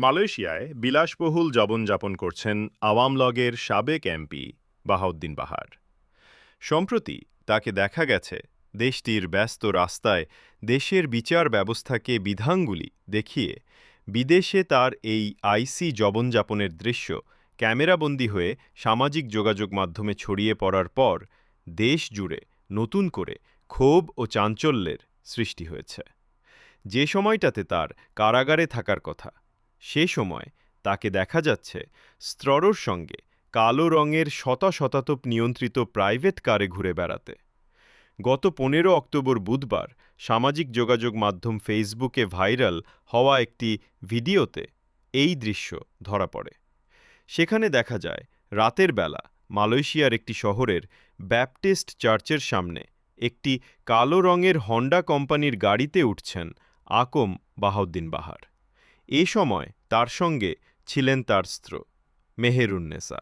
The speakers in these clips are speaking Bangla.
মালয়েশিয়ায় বিলাসবহুল জীবনযাপন করছেন আওয়াম লগের সাবেক এমপি বাহাউদ্দিন বাহার। সম্প্রতি তাকে দেখা গেছে দেশটির ব্যস্ত রাস্তায় দেশের বিচার ব্যবস্থাকে বিধানগুলি দেখিয়ে বিদেশে তার এই আইসি জীবনযাপনের দৃশ্য ক্যামেরাবন্দী হয়ে সামাজিক যোগাযোগ মাধ্যমে ছড়িয়ে পড়ার পর দেশ জুড়ে নতুন করে ক্ষোভ ও চাঞ্চল্যের সৃষ্টি হয়েছে। যে সময়টাতে তার কারাগারে থাকার কথা সে সময় তাকে দেখা যাচ্ছে স্ত্ররোর সঙ্গে কালো রঙের শত শতাতপ নিয়ন্ত্রিত প্রাইভেট কারে ঘুরে বেড়াতে। গত পনেরো অক্টোবর বুধবার সামাজিক যোগাযোগ মাধ্যম ফেসবুকে ভাইরাল হওয়া একটি ভিডিওতে এই দৃশ্য ধরা পড়ে। সেখানে দেখা যায়, রাতের বেলা মালয়েশিয়ার একটি শহরের ব্যাপটিস্ট চার্চের সামনে একটি কালো রঙের হন্ডা কোম্পানির গাড়িতে উঠছেন আকম বাহাউদ্দিন বাহার। এ সময় তার সঙ্গে ছিলেন তার স্ত্র মেহেরুন্নেসা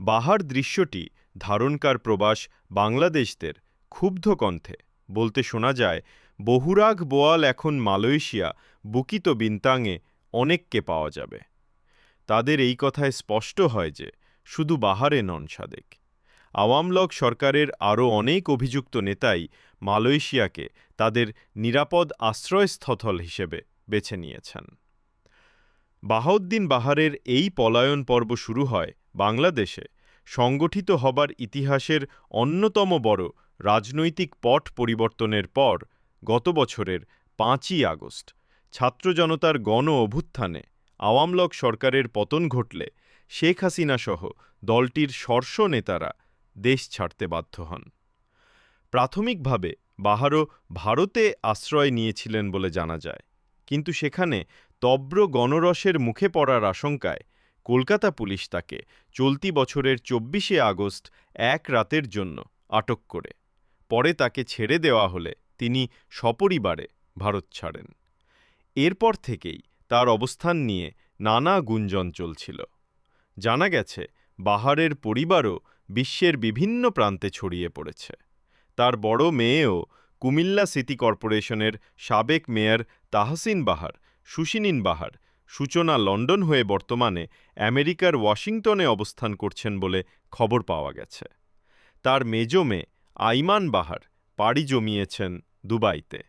বাহার দৃশ্যটি ধারণকার প্রবাস বাংলাদেশদের ক্ষুব্ধ কণ্ঠে বলতে শোনা যায়, বহুরাগ বোয়াল এখন মালয়েশিয়া বুকিত বিন্তাঙে অনেককে পাওয়া যাবে। তাদের এই কথায় স্পষ্ট হয় যে, শুধু বাহারে নন সাদেক। আওয়াম লীগ সরকারের আরও অনেক অভিযুক্ত নেতাই মালয়েশিয়াকে তাদের নিরাপদ আশ্রয়স্থল হিসেবে বেছে নিয়েছেন। বাহাউদ্দিন বাহারের এই পলায়ন পর্ব শুরু হয় বাংলাদেশে। সংগঠিত হবার ইতিহাসের অন্যতম বড় রাজনৈতিক পট পরিবর্তনের পর গত বছরের পাঁচই আগস্ট ছাত্র জনতার গণ অভ্যুত্থানে আওয়াম লীগ সরকারের পতন ঘটলে শেখ হাসিনা সহ দলটির শীর্ষ নেতারা দেশ ছাড়তে বাধ্য হন। প্রাথমিকভাবে বাহারও ভারতে আশ্রয় নিয়েছিলেন বলে জানা যায়। কিন্তু সেখানে তব্র গণরসের মুখে পড়ার আশঙ্কায় কলকাতা পুলিশ তাকে চলতি বছরের চব্বিশে আগস্ট এক রাতের জন্য আটক করে। পরে তাকে ছেড়ে দেওয়া হলে তিনি সপরিবারে ভারত ছাড়েন। এরপর থেকেই তার অবস্থান নিয়ে নানা গুঞ্জন চলছিল। জানা গেছে, বাহারের পরিবারও বিশ্বের বিভিন্ন প্রান্তে ছড়িয়ে পড়েছে। তার বড় মেয়েও কুমিল্লা সিটি কর্পোরেশনের সাবেক মেয়র তাহসিন বাহার, সুশিনিন বাহার, সূচনা লন্ডন হয়ে বর্তমানে আমেরিকার ওয়াশিংটনে অবস্থান করছেন বলে খবর পাওয়া গেছে। তার মেজ মেয়ে আইমান বাহার পাড়ি জমিয়েছেন দুবাইতে।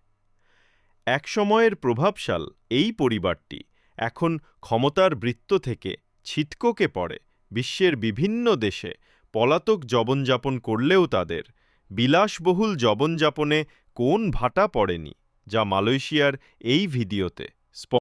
একসময়ের প্রভাবশাল এই পরিবারটি এখন ক্ষমতার বৃত্ত থেকে ছিটকোকে পড়ে বিশ্বের বিভিন্ন দেশে পলাতক জবনযাপন করলেও তাদের বিলাসবহুল জীবনযাপনে কোন ভাটা পড়েনি যা মালয়েশিয়ার এই ভিডিওতে